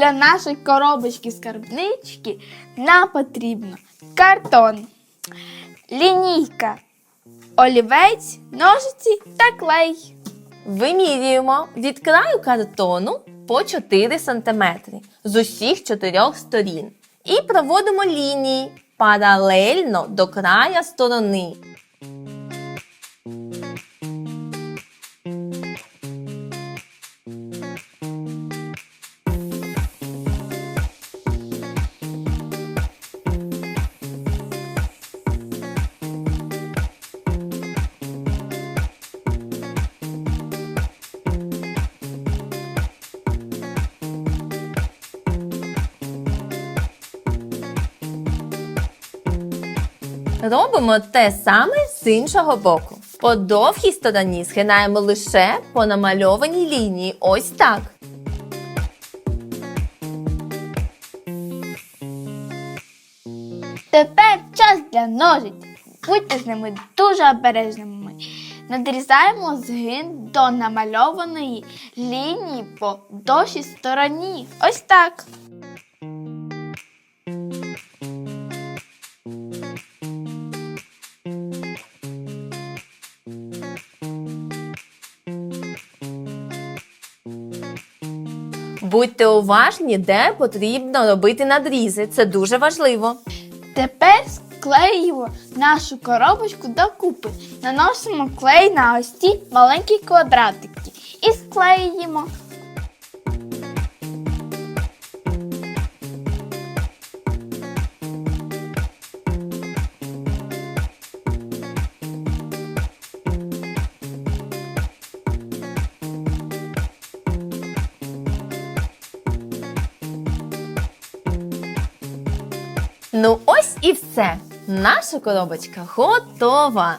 Для нашої коробочки скарбнички нам потрібно картон, лінійка, олівець, ножиці та клей. Вимірюємо від краю картону по 4 см з усіх чотирьох сторін. І проводимо лінії паралельно до края сторони. Робимо те саме з іншого боку. По довгій стороні схинаємо лише по намальованій лінії. Ось так. Тепер час для ножиць. Будьте з ними дуже обережними. Надрізаємо згин до намальованої лінії по довшій стороні. Ось так. Будьте уважні, де потрібно робити надрізи. Це дуже важливо. Тепер склеїмо нашу коробочку докупи. Наносимо клей на ось ці маленькі квадратики і склеїмо. Ну ось і все. Наша коробочка готова.